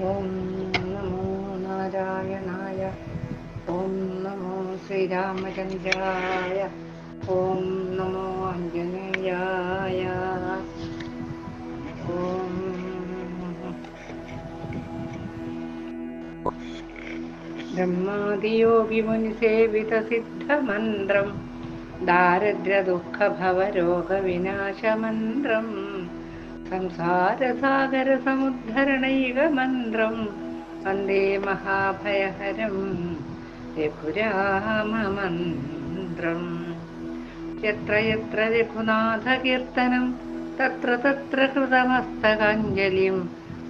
ഓം നമോ നാരായണായ ഓം നമോ ശ്രീരാമചന്ദ്രായ ഓം നമോ അഞ്ജനേയായ ഓം ബ്രഹ്മാദിയോഗിമുനിസേവിതസിദ്ധമന്ത്രം ദാരിദ്ര്യദുഃഖഭവരോഗവിനാശമന്ത്രം. സംസാരസാഗരസമുദ്ധരണൈകമന്ത്രം വന്ദേ മഹാഭയഹരം. രഘുരാമമന്ത്രം യത്ര യത്ര രഘുനാഥകീർത്തനം തത്ര തത്ര കൃതമസ്തകാഞ്ജലിം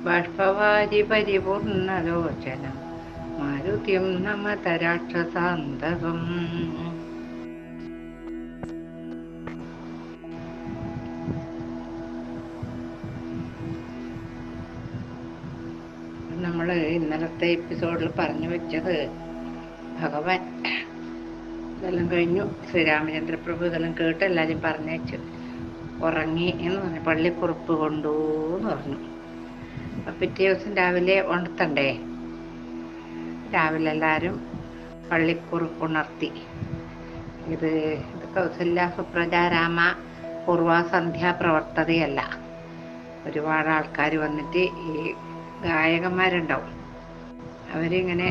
ബാഷ്പവാരി പരിപൂർണലോചനം മാരുതിം നമത രാക്ഷസാന്തകം നമ്മൾ ഇന്നലത്തെ എപ്പിസോഡിൽ പറഞ്ഞു വെച്ചത് ഭഗവാൻ ഇതെല്ലാം കഴിഞ്ഞു. ശ്രീരാമചന്ദ്ര പ്രഭു ഇതെല്ലാം കേട്ട് എല്ലാവരും പറഞ്ഞേച്ചു ഉറങ്ങി എന്ന് പറഞ്ഞു. പള്ളിക്കുറുപ്പ് കൊണ്ടു എന്ന് പറഞ്ഞു പിറ്റേ ദിവസം രാവിലെ ഉണർത്തണ്ടേ? രാവിലെ എല്ലാവരും പള്ളിക്കുറുപ്പ് ഉണർത്തി ഇത് ഇത് കൗസല്യ സുപ്രജാരാമ പൂർവാസന്ധ്യ പ്രവർത്തതയല്ല ഒരുപാട് ആൾക്കാർ വന്നിട്ട് ഈ ഗായകന്മാരുണ്ടാവും. അവരിങ്ങനെ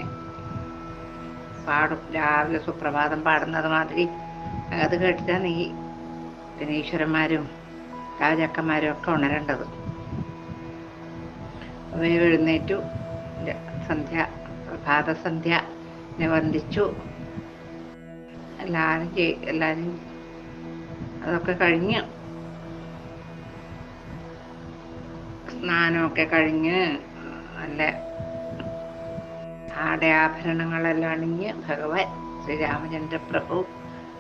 പാടും. രാവിലെ സുപ്രഭാതം പാടുന്നത് മാതിരി. അത് കേട്ടിട്ടാണ് ഈ പിന്നെ ഈശ്വരന്മാരും രാജാക്കന്മാരും ഒക്കെ ഉണരേണ്ടത്. അവർ എഴുന്നേറ്റു. സന്ധ്യ പ്രഭാതസന്ധ്യ വന്ദിച്ചു. എല്ലാവരും ചെയ് എല്ലാവരും അതൊക്കെ കഴിഞ്ഞ് സ്നാനമൊക്കെ കഴിഞ്ഞ് നല്ല ആടയാഭരണങ്ങളെല്ലാം അണിഞ്ഞ് ഭഗവാൻ ശ്രീരാമചന്ദ്ര പ്രഭു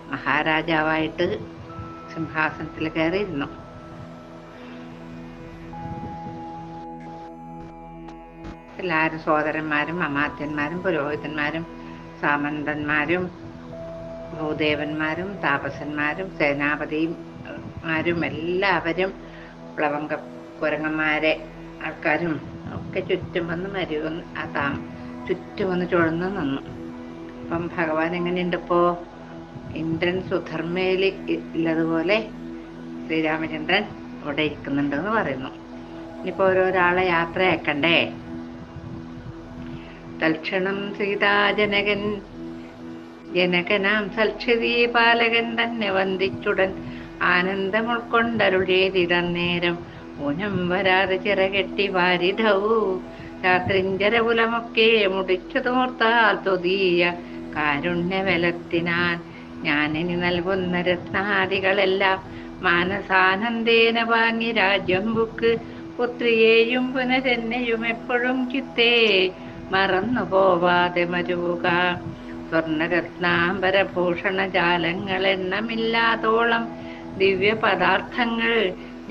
മഹാരാജാവായിട്ട് സിംഹാസനത്തിൽ കയറിയിരുന്നു. എല്ലാവരും സഹോദരന്മാരും അമാത്യന്മാരും പുരോഹിതന്മാരും സാമന്തന്മാരും ഭൂദേവന്മാരും താപസന്മാരും സേനാപതിമാരും എല്ലാവരും പ്ലവങ്ക കുരങ്ങന്മാരെ ആൾക്കാരും ഒക്കെ ചുറ്റും വന്ന് മരുവന്ന് ആ താ ചുറ്റും വന്ന് ചുഴന്ന് നിന്നു. അപ്പം ഭഗവാൻ എങ്ങനെയുണ്ട് ഇപ്പോ? ഇന്ദ്രൻ സുധർമ്മയിൽ ഇല്ലതുപോലെ ശ്രീരാമചന്ദ്രൻ ഇവിടെ ഇരിക്കുന്നുണ്ടെന്ന് പറയുന്നു. ഇനിയിപ്പോ ഓരോരാളെ യാത്രയാക്കണ്ടേ? തൽക്ഷണം സീതാജനകൻ ജനകനാം സൽക്ഷതി പാലകൻ തന്നെ വന്ദിച്ചുടൻ ആനന്ദം ഉൾക്കൊണ്ടരുളേതിടന്നേരം ഊനം വരാതെ ചിറകെട്ടി വാരിതവൂ രാത്രിഞ്ചരപുലമൊക്കെ മുടിച്ചു തോർത്താൽ തൊതിയ കാരുണ്യ കാരുണ്യബലത്തിനാൻ ഞാനിനി നൽകുന്ന രത്നാദികളെല്ലാം മാനസാനന്ദേന വാങ്ങി രാജ്യം ബുക്ക് പുത്രിയെയും പുനരെന്നെയും എപ്പോഴും ചിത്തേ മറന്നു പോവാതെ മരുവുക. സ്വർണരത്നാംബരഭൂഷണ ജാലങ്ങൾ എണ്ണമില്ലാതോളം ദിവ്യ പദാർത്ഥങ്ങൾ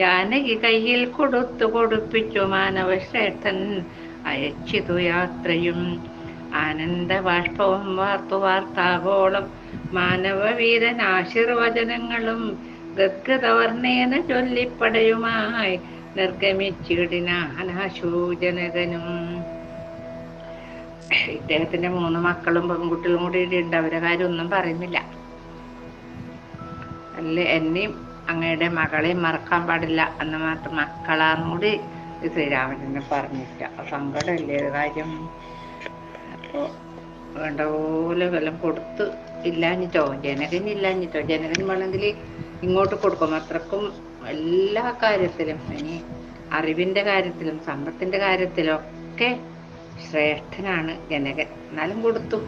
ജാനകി കയ്യിൽ കൊടുത്തു കൊടുപ്പിച്ചു മാനവശ്രേഷ്ഠൻ അയച്ചിതു യാത്രയും. ആനന്ദ ബാഷ്പവും വാർത്തു വാർത്താവോളം മാനവവീരൻ ആശീർവചനങ്ങളും ഗദ്ഗതവർണേന ചൊല്ലിപ്പടയുമായി നിർഗമിച്ചിടിനാശൂജനകനും ഇദ്ദേഹത്തിന്റെ മൂന്ന് മക്കളും പെൺകുട്ടികളും കൂടി ഉണ്ട്. അവരെ കാര്യം ഒന്നും പറയുന്നില്ല. അല്ല? എന്നെയും അങ്ങയുടെ മകളെ മറക്കാൻ പാടില്ല എന്ന് മാത്രം മക്കളാന്ന് കൂടി ശ്രീരാമചന്ദ്രൻ പറഞ്ഞില്ല സങ്കടമല്ലേ ഒരു കാര്യം? അപ്പോ വേണ്ട പോലെ വെല്ലം കൊടുത്ത് ഇല്ലാഞ്ഞിട്ടോ? ജനകൻ ഇല്ലാഞ്ഞിട്ടോ? ജനകൻ വേണമെങ്കിൽ ഇങ്ങോട്ട് കൊടുക്കും. അത്രക്കും എല്ലാ കാര്യത്തിലും ഇനി അറിവിന്റെ കാര്യത്തിലും സമ്പത്തിന്റെ കാര്യത്തിലും ഒക്കെ ശ്രേഷ്ഠനാണ് ജനകൻ. എന്നാലും കൊടുത്തു.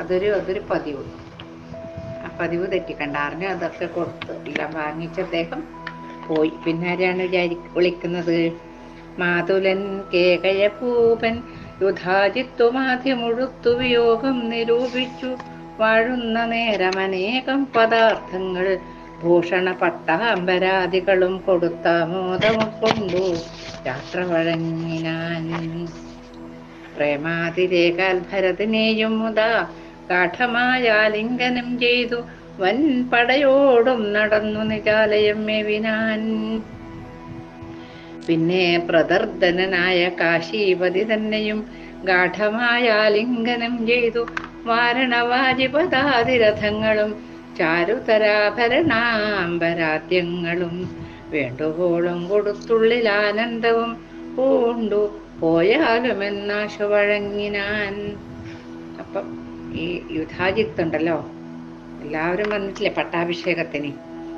അതൊരു അതൊരു പതിവ് പതിവ് തെറ്റിക്കണ്ട അറിഞ്ഞു അതൊക്കെ കൊടുത്ത് എല്ലാം വാങ്ങിച്ച അദ്ദേഹം പോയി. പിന്നെ ആരെയാണ് വിചാരി വിളിക്കുന്നത്? മാതുലൻ കേകയപൂപൻ യുധാജിത്വമാദ്യമുഴുത്തു വിയോഗം നിരൂപിച്ചു. വാഴുന്ന നേരം അനേകം പദാർത്ഥങ്ങൾ ഭൂഷണ പട്ടാമ്പരാദികളും കൊടുത്ത മോദമുൾക്കൊണ്ടു യാത്ര വഴങ്ങിനാൻ പ്രേമാതിരേകാൽ ഭരതനെയും മുതാ ഗാഠമായ ആലിംഗനം ചെയ്തു വൻ പടയോടും നടന്നു നിജാലയം മെവിനാൻ. പിന്നെ പ്രദർദനായ കാശീപതി തന്നെയും ഗാഠമായാലിംഗനം ചെയ്തു വാരണവാജിപദാതിരഥങ്ങളും ചാരുതരാഭരണാംബരാദ്യങ്ങളും വേണ്ടുപോളും കൊടുത്തുള്ളിൽ ആനന്ദവും പൂണ്ടു പോയാലുമെന്നാശ വഴങ്ങിനാൻ. അപ്പം ഈ യുധാജിത്ത് ഉണ്ടല്ലോ എല്ലാവരും വന്നിട്ടില്ലേ പട്ടാഭിഷേകത്തിന്?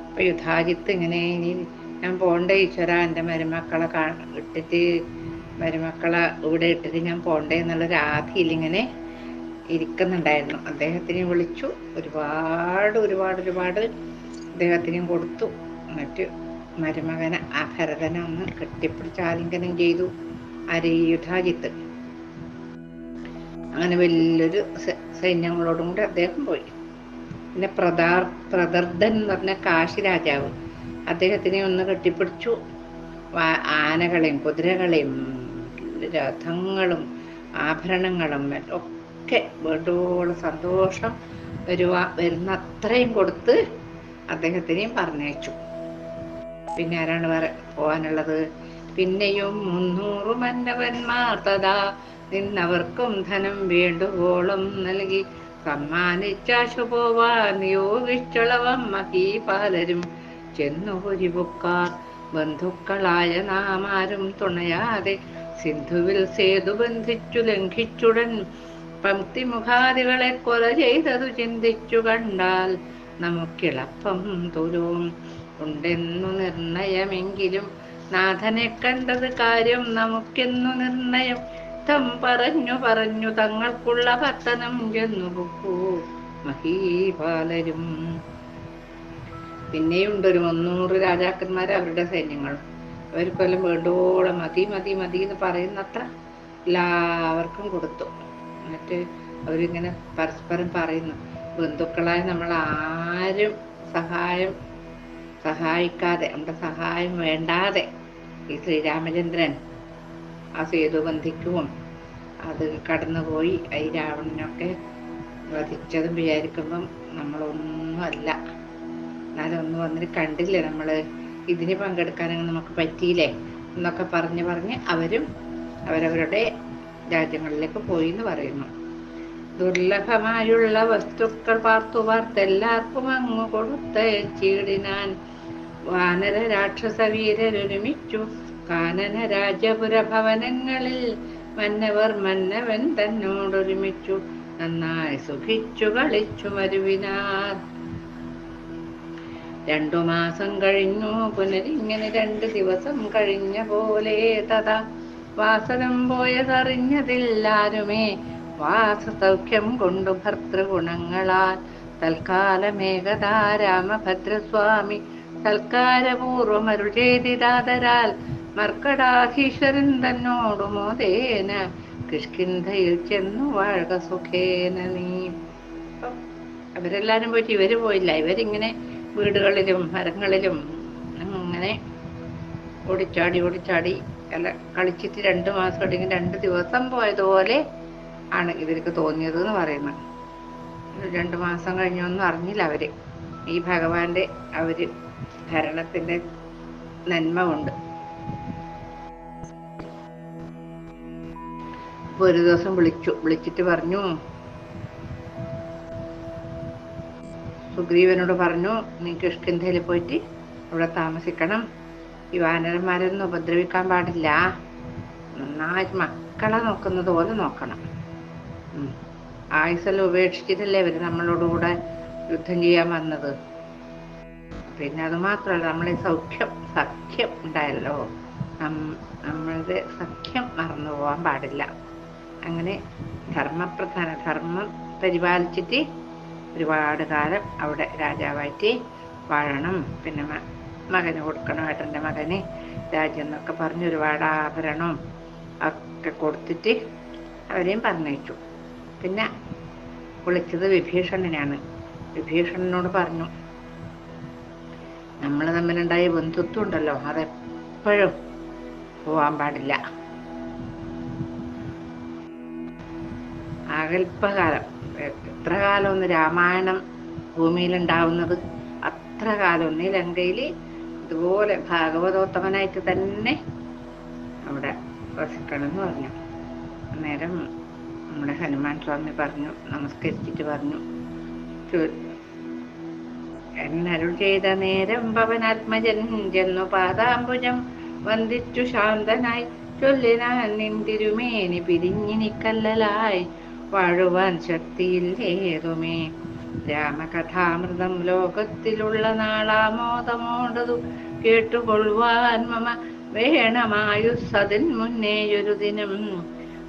അപ്പൊ യുധാജിത്ത് ഇങ്ങനെ ഇനി ഞാൻ പോണ്ടേ ഈശ്വര എന്റെ മരുമക്കളെ കാ ഇട്ടിട്ട് മരുമക്കളെ ഇവിടെ ഇട്ടിട്ട് ഞാൻ പോണ്ടേ എന്നുള്ളൊരു ആധിയിൽ ഇങ്ങനെ ഇരിക്കുന്നുണ്ടായിരുന്നു. അദ്ദേഹത്തിനെ വിളിച്ചു. ഒരുപാട് ഒരുപാട് ഒരുപാട് അദ്ദേഹത്തിനും കൊടുത്തു. എന്നിട്ട് മരുമകനെ ആ ഭരതനെ ഒന്ന് കെട്ടിപ്പിടിച്ച് ആലിംഗനം ചെയ്തു. ആര്? ഈ യുധാജിത്ത് അങ്ങനെ വലിയൊരു സൈന്യങ്ങളോടും കൂടി അദ്ദേഹം പോയി. പിന്നെ പ്രദാർ പ്രദർദൻ എന്ന് പറഞ്ഞ കാശി രാജാവ് അദ്ദേഹത്തിനെ ഒന്ന് കെട്ടിപ്പിടിച്ചു. ആനകളെയും കുതിരകളെയും രഥങ്ങളും ആഭരണങ്ങളും ഒക്കെ വേണ്ടുവോളം സന്തോഷം വരുവ വരുന്ന അത്രയും കൊടുത്ത് അദ്ദേഹത്തിനെയും പറഞ്ഞയച്ചു. പിന്നെ ആരാണ് പറ പോവാനുള്ളത്? പിന്നെയും മുന്നൂറ് മന്നവന്മാർ തഥാ നിന്നവർക്കും ധനം വേണ്ടുവോളം നൽകി സമ്മാനിച്ചാശു പോവാൻ നിയോഗിച്ചുളവം മഹീപാലരും ചെന്നു ഒരുവുക്കാർ ബന്ധുക്കളായ നാമാരും തുണയാതെ സിന്ധുവിൽ സേതു ബന്ധിച്ചു ലംഘിച്ചുടൻ പംക്തിമുഖാദികളെ കൊല ചെയ്തതു ചിന്തിച്ചു കണ്ടാൽ നമുക്കിളപ്പം തുലും. ഉണ്ടെന്നു നിർണയമെങ്കിലും നാഥനെ കണ്ടത് കാര്യം നമുക്കെന്നു നിർണയം. തം പറഞ്ഞു പറഞ്ഞു തങ്ങൾക്കുള്ള പത്തനം ചെന്നു പൊക്കൂ. മഹീപാലരും പിന്നെയുണ്ടൊരു മുന്നൂറ് രാജാക്കന്മാർ അവരുടെ സൈന്യങ്ങൾ അവർക്കെല്ലാം വേണ്ടോളം മതി മതി മതി എന്ന് പറയുന്നത്ര എല്ലാവർക്കും കൊടുത്തു. എന്നിട്ട് അവരിങ്ങനെ പരസ്പരം പറയുന്നു. ബന്ധുക്കളായ നമ്മൾ ആരും സഹായം സഹായിക്കാതെ നമ്മുടെ സഹായം വേണ്ടാതെ ഈ ശ്രീരാമചന്ദ്രൻ ആ സേതു ബന്ധിക്കുവും. അത് കടന്നുപോയി ഈ രാവണനൊക്കെ വധിച്ചതും വിചാരിക്കുമ്പം നമ്മളൊന്നുമല്ല. എന്നാലും ഒന്നും വന്നിട്ട് കണ്ടില്ലേ നമ്മൾ ഇതിന് പങ്കെടുക്കാനൊന്നും നമുക്ക് പറ്റിയില്ലേ? എന്നൊക്കെ പറഞ്ഞ് പറഞ്ഞ് അവരും അവരവരുടെ രാജ്യങ്ങളിലേക്ക് പോയി എന്ന് പറയുന്നു. ദുർലഭമായുള്ള വസ്തുക്കൾ പാർത്തു പാർത്തെല്ലാവർക്കും അങ്ങ് കൊടുത്തയച്ചിടിനാൻ വാനര രാക്ഷസ വീരരൊരുമിച്ചു. കാനന രാജപുര ഭവനങ്ങളിൽ മന്നവർ മന്നവൻ തന്നോടൊരുമിച്ചു. നന്നായി സുഖിച്ചു കളിച്ചു മരുവിനാർ. രണ്ടു മാസം കഴിഞ്ഞു. പുനരിങ്ങനെ രണ്ട് ദിവസം കഴിഞ്ഞ പോലെ തഥാ. വാസനം പോയതറിഞ്ഞതില്ലാരുമേ. വാസസൗഖ്യം കൊണ്ടു ഭർത്തൃഗുണങ്ങളാൽ തൽക്കാലമേകതാ രാമഭദ്രസ്വാമി. സൽക്കാരപൂർവം അരുൾ ചെയ്തിരാതരാൽ മർക്കടാധീശ്വരൻ തന്നോടു മോദേന കിഷ്കിന്ധയിൽ ചെന്നു വാഴക സുഖേന നീ. അവരെല്ലാരും പോയിട്ട് ഇവർ പോയില്ല. ഇവരിങ്ങനെ വീടുകളിലും മരങ്ങളിലും അങ്ങനെ ഓടിച്ചാടി ഓടിച്ചാടി അല്ല കളിച്ചിട്ട് രണ്ട് മാസം അല്ലെങ്കിൽ രണ്ട് ദിവസം പോയതുപോലെ ആണ് ഇവർക്ക് തോന്നിയത് എന്ന് പറയുന്നത് രണ്ട് മാസം കഴിഞ്ഞൊന്നും അറിഞ്ഞില്ല അവർ. ഈ ഭഗവാന്റെ അവർ ഭരണത്തിന്റെ നന്മ കൊണ്ട്. അപ്പൊ ഒരു ദിവസം വിളിച്ചു. വിളിച്ചിട്ട് പറഞ്ഞു സുഗ്രീവനോട് പറഞ്ഞു നീ കിഷ്കിന്ധയിൽ പോയിട്ട് അവിടെ താമസിക്കണം. ഈ വാനരന്മാരൊന്നും ഉപദ്രവിക്കാൻ പാടില്ല. നന്നായിട്ട് മക്കളെ നോക്കുന്നത് പോലെ നോക്കണം. ആയുസെല്ലാം ഉപേക്ഷിച്ചിട്ടല്ലേ അവർ നമ്മളോടുകൂടെ യുദ്ധം ചെയ്യാൻ വന്നത്? പിന്നെ അത് മാത്രമല്ല നമ്മളെ സൗഖ്യം സഖ്യം ഉണ്ടായല്ലോ. നമ്മളുടെ സഖ്യം മറന്നു പോകാൻ പാടില്ല. അങ്ങനെ ധർമ്മപ്രധാന ധർമ്മം പരിപാലിച്ചിട്ട് ഒരുപാട് കാലം അവിടെ രാജാവായിട്ട് വാഴണം. പിന്നെ മകന് കൊടുക്കണം ഏട്ടന്റെ മകന് രാജ്യം എന്നൊക്കെ പറഞ്ഞ് ഒരുപാട് ആഭരണവും ഒക്കെ കൊടുത്തിട്ട് അവരെയും പറഞ്ഞയച്ചു. പിന്നെ വിളിച്ചത് വിഭീഷണനാണ്. വിഭീഷണനോട് പറഞ്ഞു നമ്മൾ തമ്മിലുണ്ടായ ബന്ധുത്വം ഉണ്ടല്ലോ അതെപ്പോഴും പോവാൻ പാടില്ല. അകൽപ്പകാലം എത്ര കാലം ഒന്ന് രാമായണം ഭൂമിയിലുണ്ടാവുന്നത്? അത്ര കാലം ഒന്ന്. ലങ്കയിൽ ഇതുപോലെ ഭാഗവതോത്തമനായിട്ട് തന്നെ വസിക്കണം എന്ന് പറഞ്ഞു. അന്നേരം നമ്മുടെ ഹനുമാൻ സ്വാമി പറഞ്ഞു നമസ്കരിച്ചിട്ട് പറഞ്ഞു. എന്നരുൾ ചെയ്ത നേരം ഭവനാത്മജൻ ജന്നു പാദാംബുജം വന്ദിച്ചു ശാന്തനായി. ചൊല്ലിനാൻ നിന്തിരുമേനി പിരിഞ്ഞിനിക്കല്ലായി വാഴുവാൻ ശക്തിയില്ലേതുമേ? രാമകഥാമൃതം ലോകത്തിലുള്ള നാളാമോദമോടതു കേട്ടുകൊള്ളുവാൻ മമ വേണമായുസ്സതിൻ മുന്നേയൊരു ദിനം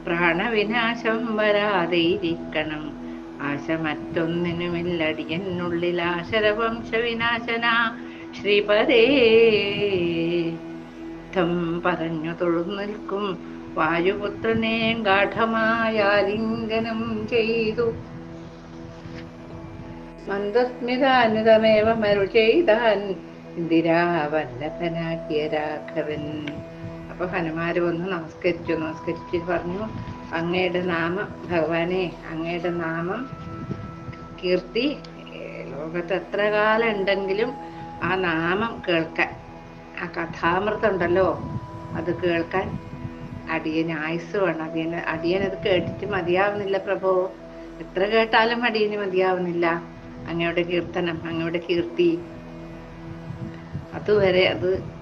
പ്രാണവിനാശം വരാതെ ഇരിക്കണം ആശ മറ്റൊന്നിനുമില്ലടിയനുള്ളിൽ ആശരവംശവിനാശന ശ്രീപദേ ം. പറഞ്ഞു തൊഴുന്നു നിൽക്കും വായുപുത്രനെ ഗാഠമായാലിംഗനം ചെയ്തു. മന്ദസ്മിതാനുതമേവ മരു ചെയ്താൻ ഇന്ദിരാവല്ലഭനാക്കിയ രാഘവൻ. അപ്പൊ ഹനുമാര് വന്ന് നമസ്കരിച്ചു നമസ്കരിച്ച് പറഞ്ഞു അങ്ങയുടെ നാമം ഭഗവാനെ അങ്ങയുടെ നാമം കീർത്തി. ലോകത്ത് എത്ര കാലം ഉണ്ടെങ്കിലും ആ നാമം കേൾക്കാൻ ആ കഥാമൃതം ഉണ്ടല്ലോ അത് കേൾക്കാൻ അടിയന് ആയുസ് വേണം. അടിയന് അടിയൻ അത് കേട്ടിട്ട് മതിയാവുന്നില്ല പ്രഭോ. എത്ര കേട്ടാലും അടിയന് മതിയാവുന്നില്ല. അങ്ങയുടെ കീർത്തനം അങ്ങയുടെ കീർത്തി. അതുവരെ അത്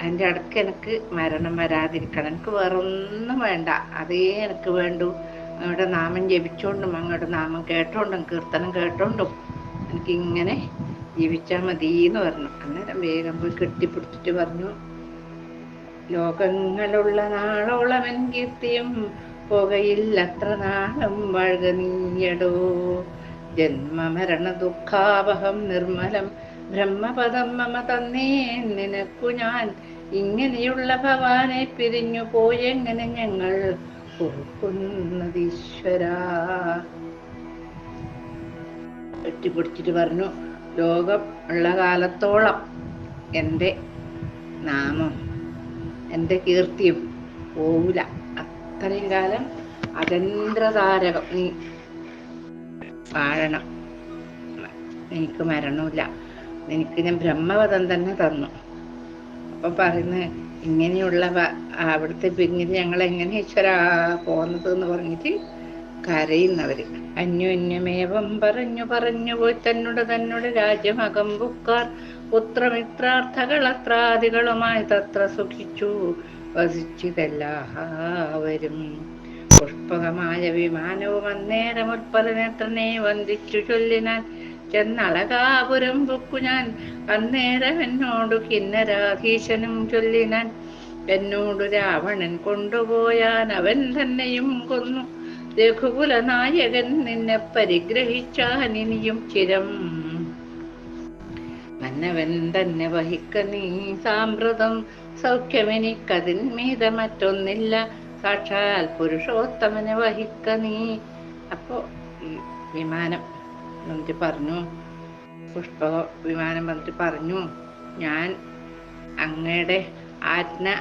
അതിന്റെ അടുക്ക് എനിക്ക് മരണം വരാതിരിക്കണം. എനിക്ക് വേറെ ഒന്നും വേണ്ട. അതേ എനിക്ക് വേണ്ടു. അങ്ങയുടെ നാമം ജപിച്ചോണ്ടും അങ്ങയുടെ നാമം കേട്ടോണ്ടും കീർത്തനം കേട്ടോണ്ടും എനിക്ക് ഇങ്ങനെ ജീവിച്ചാൽ മതി എന്ന് പറഞ്ഞു. അന്നേരം വേഗം പോയി കെട്ടിപ്പിടിച്ചിട്ട് പറഞ്ഞു. ലോകങ്ങളുള്ള നാളോളമൻ കീർത്തിയും പുകയില്ലത്ര നാളം വഴുക നീയടോ. ജന്മമരണ ദുഃഖാവഹം നിർമ്മലം ബ്രഹ്മപദം മമ തന്നേ നിനക്കു ഞാൻ. ഇങ്ങനെയുള്ള ഭവാനെ പിരിഞ്ഞു പോയെങ്ങനെ ഞങ്ങൾ പൊറുക്കുന്നതീശ്വര? പറഞ്ഞു ലോകം ഉള്ള കാലത്തോളം എന്റെ നാമം എന്റെ കീർത്തിയും പോവില്ല അത്രയും കാലം അജന്ത്രതാരകം നീ വാഴണം. എനിക്ക് മരണമില്ല എനിക്ക് ഞാൻ ബ്രഹ്മപദം തന്നെ തന്നു. അപ്പം പറയുന്നത് ഇങ്ങനെയുള്ള അവിടുത്തെ പിന്നിൽ ഞങ്ങൾ എങ്ങനെ ഈശ്വര പോന്നത് എന്ന് പറഞ്ഞിട്ട് കരയുന്നവര്. അന്യോന്യമേവം പറഞ്ഞു പറഞ്ഞു പോയി തന്നോട് തന്നോട് രാജ്യമകം അകമ്പുക്കാർ പുത്രമിത്രാർത്ഥകളത്രാദികളുമായി തത്ര സുഖിച്ചു. വസിച്ചിതെല്ലാവരും പുഷ്പകമായ വിമാനവും അന്നേരം ഉത്പലനേത്രനെ വന്ദിച്ചു ചൊല്ലിനാൻ ചെന്നളകാപുരം പൊക്കു ഞാൻ. അന്നേരം എന്നോടു കിന്നരാധീശനും ചൊല്ലിനാൻ എന്നോടു രാവണൻ കൊണ്ടുപോയാൻ അവൻ തന്നെയും കൊന്നു. രഘുകുല നായകൻ നിന്നെ പരിഗ്രഹിച്ചാൻ ഇനിയും ചിരം മന്നവൻ തന്നെ വഹിക്ക നീ സാമ്പ്രതം സൗഖ്യമെനിക്കതിന്മീത മറ്റൊന്നില്ല. സാക്ഷാൽ പുരുഷോത്തമനെ വഹിക്ക നീ. അപ്പോ വിമാനം വന്നിട്ട് പറഞ്ഞു. പുഷ്പ വിമാനം വന്നിട്ട് പറഞ്ഞു. ഞാൻ അങ്ങയുടെ ആജ്ഞ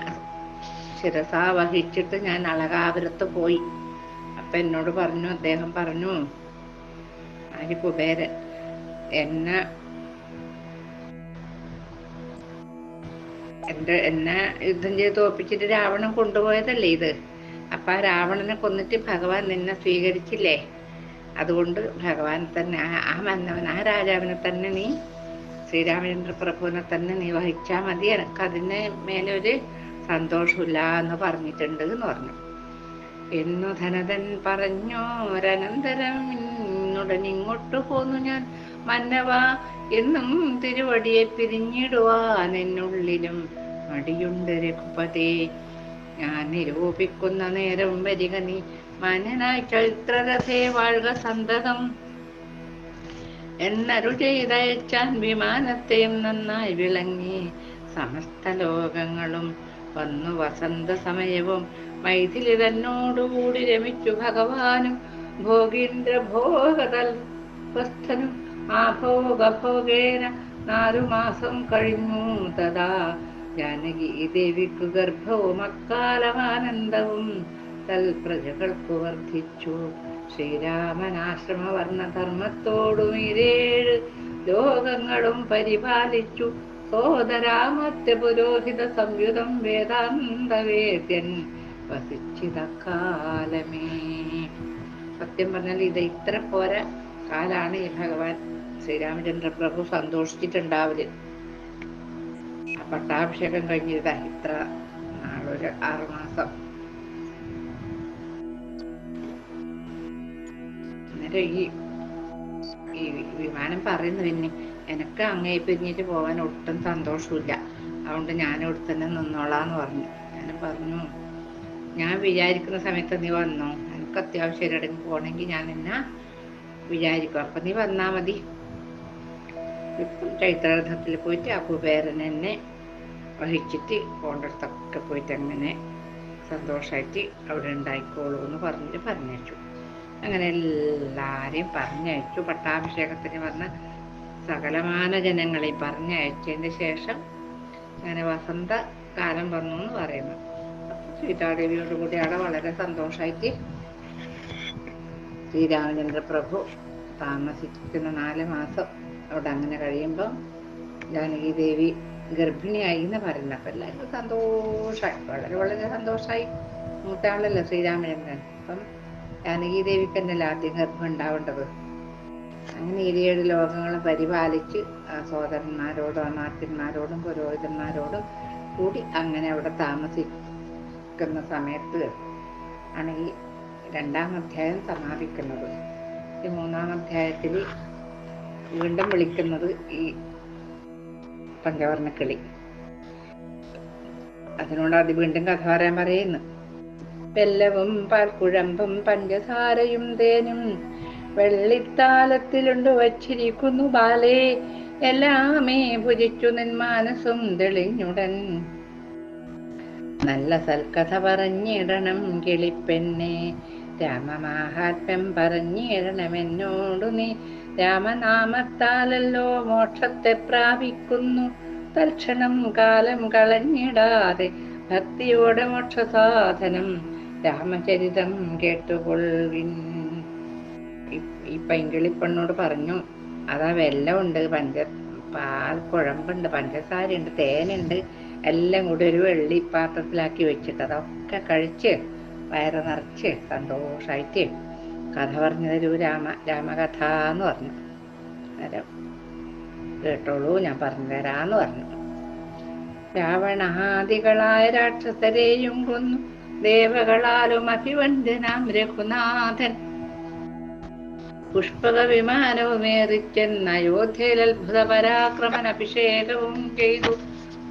ശിരസാ വഹിച്ചിട്ട് ഞാൻ അളകാപുരത്ത് പോയി. അപ്പൊ എന്നോട് പറഞ്ഞു അദ്ദേഹം പറഞ്ഞു ആര് കുബേരൻ എന്നെ എന്റെ എന്നെ യുദ്ധം ചെയ്ത് തോപ്പിച്ചിട്ട് രാവണൻ കൊണ്ടുപോയതല്ലേ ഇത്? അപ്പൊ ആ രാവണനെ കൊന്നിട്ട് ഭഗവാൻ നിന്നെ സ്വീകരിച്ചില്ലേ? അതുകൊണ്ട് ഭഗവാൻ തന്നെ ആ മന്നവൻ ആ രാജാവിനെ തന്നെ നീ ശ്രീരാമചന്ദ്ര പ്രഭുവിനെ തന്നെ നീ വഹിച്ചാൽ മതി. എനിക്ക് അതിന് മേലെ ഒരു സന്തോഷമില്ല എന്ന് പറഞ്ഞിട്ടുണ്ട് എന്ന് പറഞ്ഞു. എന്നു ധനതൻ പറഞ്ഞോരനന്തരം ഇന്നുടൻ ഇങ്ങോട്ട് പോന്നു ഞാൻ. മന്നവ എന്നും തിരുവടിയെ പിരിഞ്ഞിടുവാ എന്നുള്ളിലും മടിയുണ്ട് രഘുപതേ. ഞാൻ നിരൂപിക്കുന്ന നേരം വരിക നീ. മനനായി ചൈത്രരഥേ വാഴ്ക സന്തതം. എന്നരു ചെയ്തയച്ചാൻ വിമാനത്തെയും നന്നായി വിളങ്ങി. സമസ്ത ലോകങ്ങളും വന്നു വസന്ത സമയവും. മൈഥിലി തന്നോടുകൂടി രമിച്ചു ഭഗവാനും. ഭോഗീന്ദ്ര ഭോഗതൽ ആഭോഗഭോഗേന നാലു മാസം കഴിഞ്ഞു തഥാ. ജാനകി ദേവിക്കു ഗർഭവും അക്കാലമാനന്ദവും തൽപ്രജകൾക്കു വർദ്ധിച്ചു. ശ്രീരാമനാശ്രമവർണധർമ്മത്തോടും ഇരേഴ് ലോകങ്ങളും പരിപാലിച്ചു. സോദരാമത്യ പുരോഹിത സംയുതം വേദാന്തവേദ്യൻ വസിച്ചിതക്കാലമേ. സത്യം പറഞ്ഞാൽ ഇത് ഇത്ര പോര കാലാണ് ഈ ഭഗവാൻ. ശ്രീരാമചന്ദ്ര പ്രഭു സന്തോഷിച്ചിട്ടുണ്ടാവില്ല പട്ടാഭിഷേകം കഴിഞ്ഞിരുതാ ഇത്ര നാളൊരു ആറുമാസം അന്നേരം ഈ ഈ വിമാനം പറയുന്നു പിന്നെ എനിക്ക് അങ്ങേ പിരിഞ്ഞിട്ട് പോകാൻ ഒട്ടും സന്തോഷമില്ല അതുകൊണ്ട് ഞാൻ തന്നെ നിന്നോളാന്ന് പറഞ്ഞു. ഞാൻ പറഞ്ഞു ഞാൻ വിചാരിക്കുന്ന സമയത്ത് നീ വന്നോ? എനിക്ക് അത്യാവശ്യം ഒരിടങ്ങ് പോകണമെങ്കിൽ ഞാൻ എന്നാ വിചാരിക്കും. അപ്പൊ നീ വന്നാ മതി. ഇപ്പം ചൈത്രരഥത്തിൽ പോയിട്ട് ആ കുബേരൻ എന്നെ വഹിച്ചിട്ട് പോണ്ടടുത്തൊക്കെ പോയിട്ട് അങ്ങനെ സന്തോഷമായിട്ട് അവിടെ ഉണ്ടായിക്കോളൂ എന്ന് പറഞ്ഞിട്ട് പറഞ്ഞയച്ചു. അങ്ങനെ എല്ലാവരെയും പറഞ്ഞയച്ചു. പട്ടാഭിഷേകത്തിന് വന്ന സകലമാന ജനങ്ങളെ പറഞ്ഞയച്ചതിന് ശേഷം അങ്ങനെ വസന്ത കാലം വന്നു എന്ന് പറയുന്നു. സീതാദേവിയോട് കൂടി അവിടെ വളരെ സന്തോഷമായിട്ട് ശ്രീരാമചന്ദ്ര പ്രഭു താമസിക്കുന്ന നാല് മാസം അവിടെ അങ്ങനെ കഴിയുമ്പം ജാനകി ദേവി ഗർഭിണിയായി എന്ന് പറയുന്നത് അപ്പൊ എല്ലാവർക്കും സന്തോഷമായി വളരെ വളരെ സന്തോഷമായി മൂത്ത ആളല്ലേ ശ്രീരാമചന്ദ്രൻ. അപ്പം ജാനകി ദേവിക്ക് തന്നെയല്ലേ ആദ്യം ഗർഭം ഉണ്ടാവേണ്ടത്? അങ്ങനെ ഇരുയേഴ് ലോകങ്ങളെ പരിപാലിച്ച് ആ സോദരന്മാരോടും അമാത്യന്മാരോടും പുരോഹിതന്മാരോടും കൂടി അങ്ങനെ അവിടെ താമസിക്കുന്ന സമയത്ത് ആണ് ഈ രണ്ടാം അധ്യായം സമാപിക്കുന്നത്. ഈ മൂന്നാം അധ്യായത്തിൽ വീണ്ടും വിളിക്കുന്നത് ഈ പഞ്ചവർണക്കിളി അതിനോട് അത് വീണ്ടും കഥ പറയാൻ പറയുന്നു. വെല്ലവും പാൽക്കുഴമ്പും പഞ്ചസാരയും തേനും വെള്ളിത്താലത്തിലുണ്ട് വച്ചിരിക്കുന്നു ബാലേ. എല്ലാമേ ഭുജിച്ചു നിൻ മാനസും തെളിഞ്ഞുടൻ. നല്ല സൽക്കഥ പറഞ്ഞിടണം കിളിപ്പെന്നെ രാമമാഹാത്മ്യം പറഞ്ഞിടണമെന്നോടു നീ രാമനാമത്താലല്ലോ മോക്ഷത്തെ പ്രാപിക്കുന്നു. തൽക്ഷണം കാലം കളഞ്ഞിടാതെ ഭക്തിയോടെ മോക്ഷ സാധനം രാമചരിതം കേട്ടുകൊള്ളിൻ ഈ- പൈങ്കിളിപ്പെണ്ണോട് പറഞ്ഞു അതാ വെല്ലമുണ്ട് പഞ്ച പാൽ കുഴമ്പുണ്ട് പഞ്ചസാരയുണ്ട് തേനുണ്ട് എല്ലാം കൂടി ഒരു വെള്ളി പാത്രത്തിലാക്കി വെച്ചിട്ട് അതൊക്കെ കഴിച്ച് വയറ് നിറച്ച് സന്തോഷമായിട്ട് കഥ പറഞ്ഞു തരൂ രാമ രാമകഥ എന്ന് പറഞ്ഞു. അന്നേരം കേട്ടോളൂ ഞാൻ പറഞ്ഞു തരാന്ന് പറഞ്ഞു. രാവണാദികളായ രാക്ഷസരെയും കൊന്നു. ദേവകളാലും അഭിവന്ദനാം രഘുനാഥൻ. പുഷ്പക വിമാനവുമേറിച്ചെന്ന അയോധ്യയിൽ അത്ഭുത പരാക്രമൻ അഭിഷേകവും ചെയ്തു.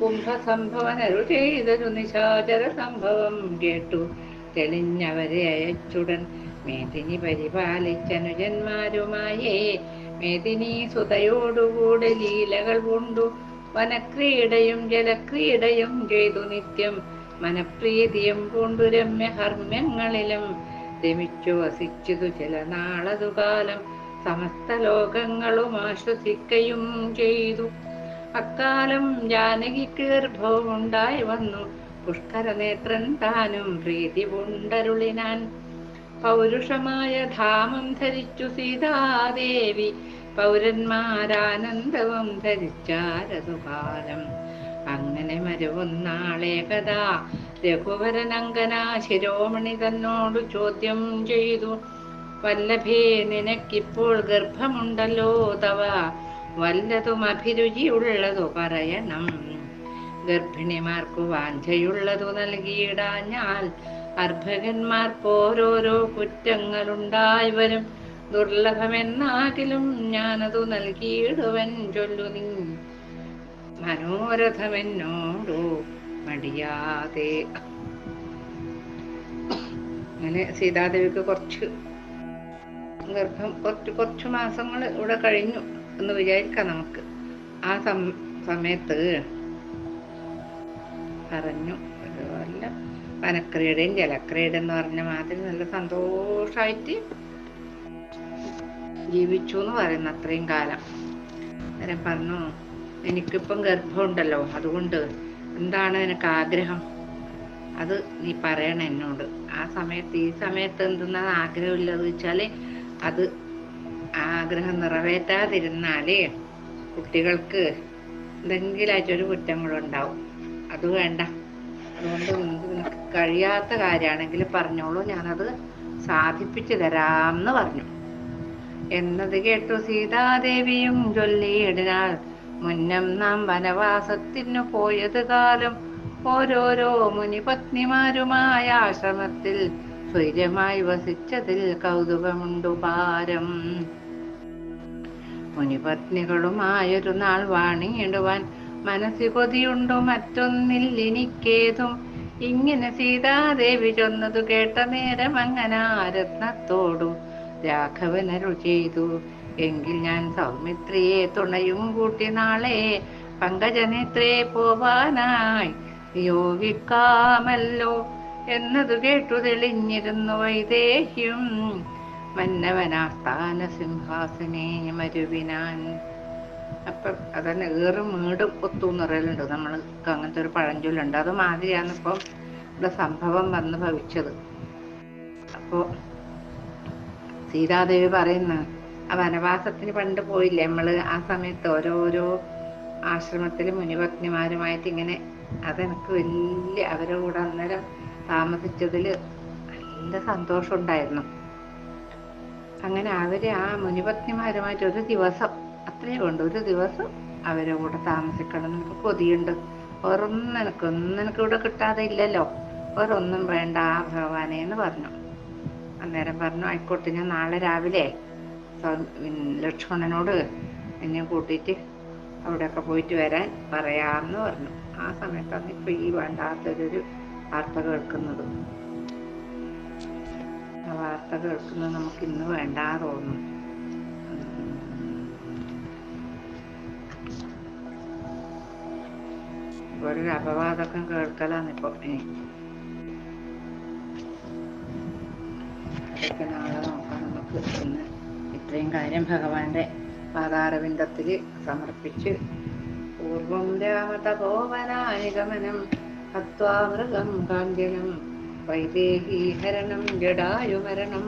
കുംഭസംഭവനരു ചെയ്തൊരു നിശാചര സംഭവം കേട്ടു. തെളിഞ്ഞവരെ അയച്ചുടൻ. മേദിനി പരിപാലിച്ചനുജന്മാരുമായേ മേദിനി സുതയോടുകൂടെ ലീലകൾ കൊണ്ടു വനക്രീഡയും ജലക്രീഡയും ചെയ്തു നിത്യം. മനപ്രീതിയും കൊണ്ടു രമ്യ ഹർമ്മ്യങ്ങളിലും രമിച്ചു വസിച്ചതു ചില നാളതു കാലം സമസ്ത ലോകങ്ങളും ആശ്വസിക്കയും ചെയ്തു. അക്കാലം ജാനകിക്ക് ഗർഭവും ഉണ്ടായി വന്നു. പുഷ്കര നേത്രൻ താനും പ്രീതി ഉണ്ടരുളിനാൻ പൗരുഷമായ ധാമം ധരിച്ചു സീതാദേവി പൗരന്മാരാനന്ദവും ധരിച്ചാരതുകാലം അങ്ങനെ മരുവുന്നാളേ കഥാ രഘുവരനങ്കന ശിരോമണി തന്നോട് ചോദ്യം ചെയ്തു. വല്ലഭേ നിനക്കിപ്പോൾ ഗർഭമുണ്ടല്ലോ തവ വല്ലതും അഭിരുചിയുള്ളതു പറയണം. ഗർഭിണിമാർക്കു വാഞ്ചയുള്ളതു നൽകിയിടാഞ്ഞാൽ അർഭകന്മാർക്കോരോരോ കുറ്റങ്ങളുണ്ടായി വരും. ദുർലഭമെന്നാകിലും ഞാനതു നൽകിയിടുവൻ ചൊല്ലു നീ മനോരഥമെന്നോടു മടിയാതെ. അങ്ങനെ സീതാദേവിക്ക് കുറച്ച് ഗർഭം കുറച്ച് കുറച്ച് മാസങ്ങൾ ഇവിടെ കഴിഞ്ഞു എന്ന് വിചാരിക്കാം നമുക്ക്. ആ സമയത്ത് പറഞ്ഞു ഒരു വല്ല വനക്രീഡയും ജലക്രീഡ എന്ന് പറഞ്ഞ മാതിരി നല്ല സന്തോഷായിട്ട് ജീവിച്ചു എന്ന് പറയുന്നു അത്രയും കാലം. അന്നേരം പറഞ്ഞു എനിക്കിപ്പം ഗർഭമുണ്ടല്ലോ അതുകൊണ്ട് എന്താണ് എനിക്ക് ആഗ്രഹം? അത് നീ പറയണം എന്നോട്. ആ സമയത്ത് ഈ സമയത്ത് എന്തെന്നാ ആഗ്രഹമില്ലെന്ന് വെച്ചാൽ അത് ആഗ്രഹം നിറവേറ്റാതിരുന്നാൽ കുട്ടികൾക്ക് എന്തെങ്കിലായിട്ടൊരു കുറ്റങ്ങളുണ്ടാവും. അത് വേണ്ട. അതുകൊണ്ട് നിങ്ങൾക്ക് കഴിയാത്ത കാര്യമാണെങ്കിൽ പറഞ്ഞോളൂ. ഞാനത് സാധിപ്പിച്ചു തരാമെന്ന് പറഞ്ഞു. എന്നത് കേട്ടു സീതാദേവിയും ചൊല്ലിയിടിനാൾ. മുന്നം നാം വനവാസത്തിനു പോയത് കാലം ഓരോരോ മുനിപത്നിമാരുമായ ആശ്രമത്തിൽ സ്വൈര്യമായി വസിച്ചതിൽ കൗതുകമുണ്ടു പാരം മുനിപത്നികളുമായൊരു നാൾ വാണിയിടുവാൻ മനസ്സി കൊതിയുണ്ടോ മറ്റൊന്നിൽ എനിക്കേതും? ഇങ്ങനെ സീതാദേവി ചൊന്നതു കേട്ട നേരം അങ്ങനെ രാഘവൻ അരുൾ ചെയ്തു. എങ്കിൽ ഞാൻ സൗമിത്രിയെ തുണയും കൂട്ടി നാളെ പങ്കജനേത്രേ പോവാനായി നിയോഗിക്കാമല്ലോ എന്നതു കേട്ടു തെളിഞ്ഞിരുന്നു വൈദേഹ്യം. മന്നവനാസ്ഥാന സിംഹാസനേ മരുവിനാൻ അപ്പൊ അതന്നെ ഏറും വീടും ഒത്തുന്ന് പറയലുണ്ട്? നമ്മൾക്ക് അങ്ങനത്തെ ഒരു പഴഞ്ചൊല്ലുണ്ട്. അത് മാതിരിയാണ് ഇപ്പം ഇവിടെ സംഭവം വന്ന് ഭവിച്ചത്. അപ്പോ സീതാദേവി പറയുന്ന ആ വനവാസത്തിന് പണ്ട് പോയില്ലേ നമ്മൾ? ആ സമയത്ത് ഓരോരോ ആശ്രമത്തിൽ മുനിപത്നിമാരുമായിട്ട് ഇങ്ങനെ അതെനിക്ക് വലിയ അവരുടെ കൂടെ അന്നേരം താമസിച്ചതിൽ നല്ല സന്തോഷം ഉണ്ടായിരുന്നു അങ്ങനെ അവർ ആ മുനിപത്നിമാരുമായിട്ട് ഒരു ദിവസം അത്രയേ ഉണ്ട് ഒരു ദിവസം അവരെ കൂടെ താമസിക്കണം. എന്ന് എനിക്ക് കൊതിയുണ്ട്. വേറൊന്നും എനിക്ക് ഒന്നും എനിക്ക് ഇവിടെ കിട്ടാതെ ഇല്ലല്ലോ. വേറൊന്നും വേണ്ട ഭഗവാനെ എന്ന് പറഞ്ഞു. അന്നേരം പറഞ്ഞു ആയിക്കോട്ടെ ഞാൻ നാളെ രാവിലെ ലക്ഷ്മണനോട് എന്നെ കൂട്ടിയിട്ട് അവിടെയൊക്കെ പോയിട്ട് വരാൻ പറയാമെന്ന് പറഞ്ഞു. ആ സമയത്താണ് ഇപ്പൊ ഈ വേണ്ടാത്തൊരു വാർത്ത കേൾക്കുന്നത്. ആ വാർത്ത കേൾക്കുന്നത് നമുക്ക് ഇന്ന് വേണ്ടാ തോന്നുന്നു. ഒരു അപവാദക്കം ഇനി അതൊക്കെ നാളെ നോക്കാം നമുക്ക്. ഇന്ന് ഇത്രയും കാര്യം ഭഗവാന്റെ പാതാരവിന്ദത്തിൽ സമർപ്പിച്ച് പൂർവം രാമതപോവനാനിഗമനം ഹത്വാമൃഗം കാന്തിനം വൈദേഹീഹരണം ജടായുമരണം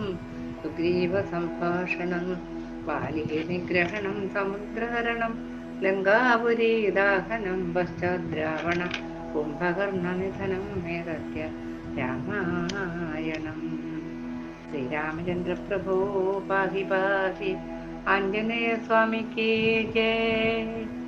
സുഗ്രീവ സംഭാഷണം ബാലിക നിഗ്രഹണം സമുദ്രഹരണം ലങ്കാപുരി ദാഹനം പശ്ചാദ്രാവണ കുംഭകർണനിധനം മേരത്യ രാമായണം. ശ്രീരാമചന്ദ്രപ്രഭോ പാഹി പാഹി. ആഞ്ജനേയ സ്വാമിക്ക് ജയ.